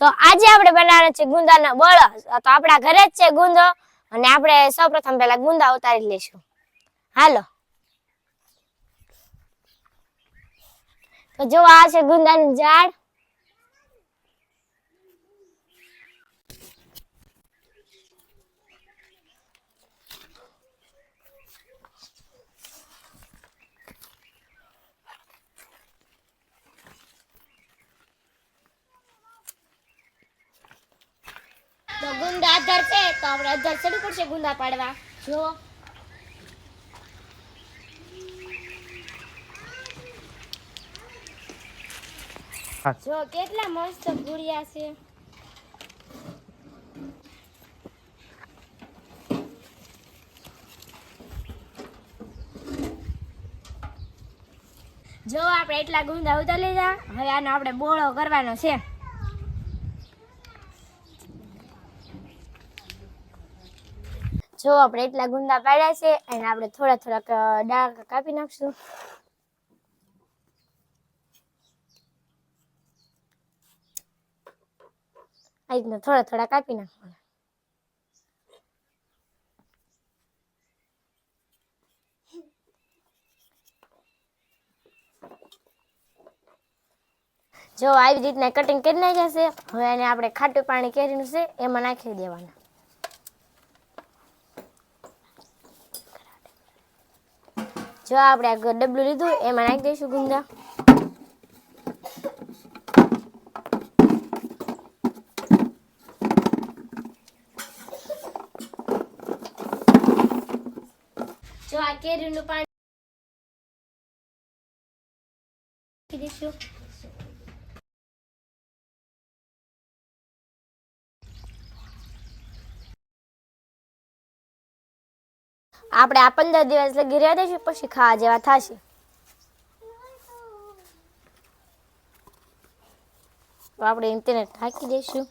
તો આજે આપણે બનાવવાના છે ગુંદાના બળ. તો આપણા ઘરે જ છે ગુંદો. અને આપણે સૌપ્રથમ પહેલા ગુંદા ઉતારી લઈશું. હાલો. તો જો આ છે ગુંદાનું ઝાડ. તો ગુંદા અધર છે, તો આપણે અધર ચડવું પડશે ગુંદા પાડવા. જો. જો, કેટલા મસ્ત ગુડિયા છે. જો, આપણે એટલા ગુંદા ઉતારી લીધા. હવે આનો આપણે બોળો કરવાનો છે. જો આપણે એટલા ગુંદા પાડ્યા છે અને આપણે થોડા થોડાક ડાળ કાપી નાખશું. આ રીતના થોડા થોડા કાપી નાખવાના. જો આવી રીતના કટિંગ કરી નાખ્યા છે, હવે એને આપણે ખાટું પાણી કેરીનું છે, એમાં નાખી દેવાના. જો આપણે આ ડબલું લીધું એમાં નાખી દઈશું ગુંદા. જો આ કેરીનું પાણી દઈશું. આપણે આ પંદર દિવસ લગી રહ્યા દઈશું, પછી ખાવા જેવા થશે. તો આપણે ઇન્ટરનેટ નાખી દઈશું.